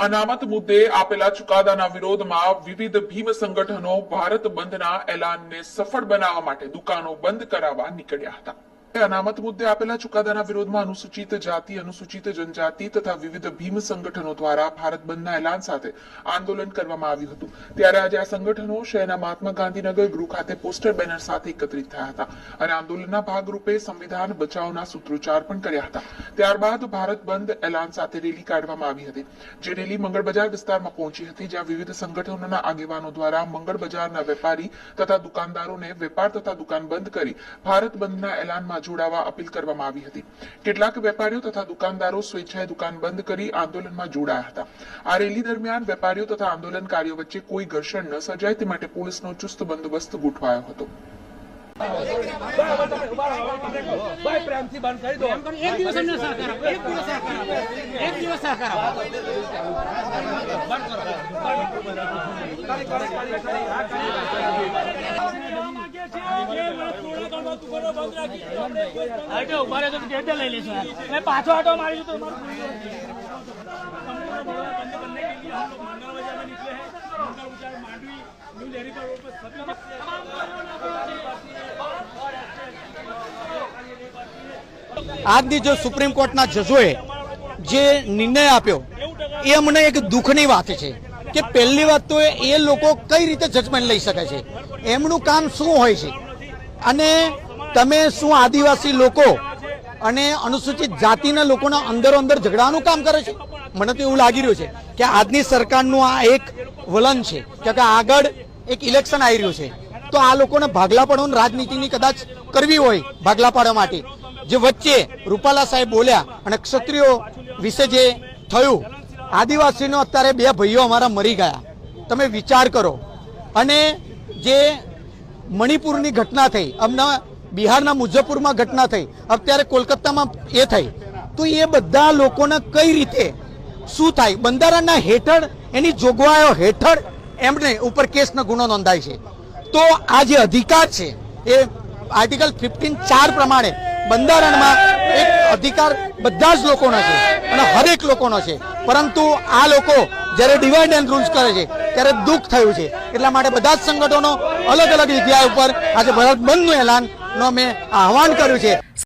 અનામત મુદ્દે આપેલા ચુકાદાના વિરોધમાં વિવિધ ભીમ સંગઠનો ભારત બંધના એલાનને સફળ બનાવવા માટે દુકાનો બંધ કરાવવા નીકળ્યા હતા. અનામત મુદ્દે આપેલા ચુકાદાના વિરોધમાં અનુસૂચિત જાતિ, અનુસૂચિત જનજાતિ તથા વિવિધ ભીમ સંગઠનો દ્વારા ભારત બંધના એલાન સાથે આંદોલન કરવામાં આવ્યું હતું. ત્યારે આજે આ સંગઠનો શહેરના મહાત્મા ગાંધીનગર ગૃહ ખાતે પોસ્ટર બેનર સાથે એકત્રિત થયા હતા અને આંદોલનના ભાગરૂપે સંવિધાન બચાવના સૂત્રોચ્ચાર પણ કર્યા હતા. ત્યારબાદ ભારત બંધ એલાન સાથે રેલી કાઢવામાં આવી હતી. જે રેલી મંગળ બજાર વિસ્તારમાં પહોંચી હતી, જ્યાં વિવિધ સંગઠનોના આગેવાનો દ્વારા મંગળ બજારના વેપારી તથા દુકાનદારોને વેપાર તથા દુકાન બંધ કરી ભારત બંધના એલાનમાં જોડાવા અપીલ કરવામાં આવી હતી. કેટલાક વેપારીઓ તથા દુકાનદારો સ્વેચ્છાએ દુકાન બંધ કરી આંદોલનમાં જોડાયા હતા. આ રેલી દરમિયાન વેપારીઓ તથા આંદોલનકારીઓ વચ્ચે કોઈ ઘર્ષણ ન સર્જાય તે માટે પોલીસનો ચુસ્ત બંદોબસ્ત ગોઠવાયો હતો. ભાઈ પ્રેમથી બંધ કરી દો. એક દિવસ અમને સહકાર આપો. એક દિવસ સહકાર આપો. એક દિવસ સહકાર આપો. આટો ઊભા તો લઈ લેશું. પાછો આટો મારી તો આજની જો સુપ્રીમ કોર્ટના જજોએ જે નિર્ણય આપ્યો એ મને એક દુઃખની વાત છે. કે પહેલી વાત તો એ લોકો કઈ રીતે જજમેન્ટ લઈ શકે છે? એમનું કામ શું હોય છે? અને તમે શું આદિવાસી લોકો અને અનુસૂચિત જાતિના લોકોના અંદરો અંદર ઝઘડાનું કામ કરે છે? મને તો એવું લાગી રહ્યું છે કે આજની સરકારનું આ એક વલણ છે, કે આગળ એક ઇલેક્શન આવી રહ્યું છે. તો આ લોકોને ભાગલા પાડવાની રાજનીતિની કદાચ કરવી હોય ભાગલા પાડવા માટે. જે વચ્ચે રૂપાલા સાહેબ બોલ્યા અને ક્ષત્રિયો વિશે જે થયું આદિવાસીનો અત્યારે બે ભાઈઓ અમારા મરી ગયા. તમે વિચાર કરો. અને જે મણિપુરની ઘટના થઈ હમણાં બિહારના મુઝફ્ફરમાં ઘટના થઈ, અત્યારે કોલકાતામાં એ થઈ. તો એ બધા લોકોને કઈ રીતે, શું થાય? બંધારણના હેઠળ, એની જોગવાઈઓ હેઠળ એમને ઉપર કેસનો ગુનો નોંધાય છે. તો આ જે અધિકાર છે, એ આર્ટિકલ ફિફ્ટીન ચાર પ્રમાણે બંધારણમાં એક અધિકાર બધા જ લોકોનો છે અને હરેક લોકોનો છે. પરંતુ આ લોકો જ્યારે ડિવાઇડ એન્ડ રૂલ્સ કરે છે, ત્યારે દુઃખ થયું છે. એટલા માટે બધા જ સંગઠનો અલગ અલગ જગ્યા ઉપર આજે ભારત બંધનું એલાનનો મેં આહવાન કર્યું છે.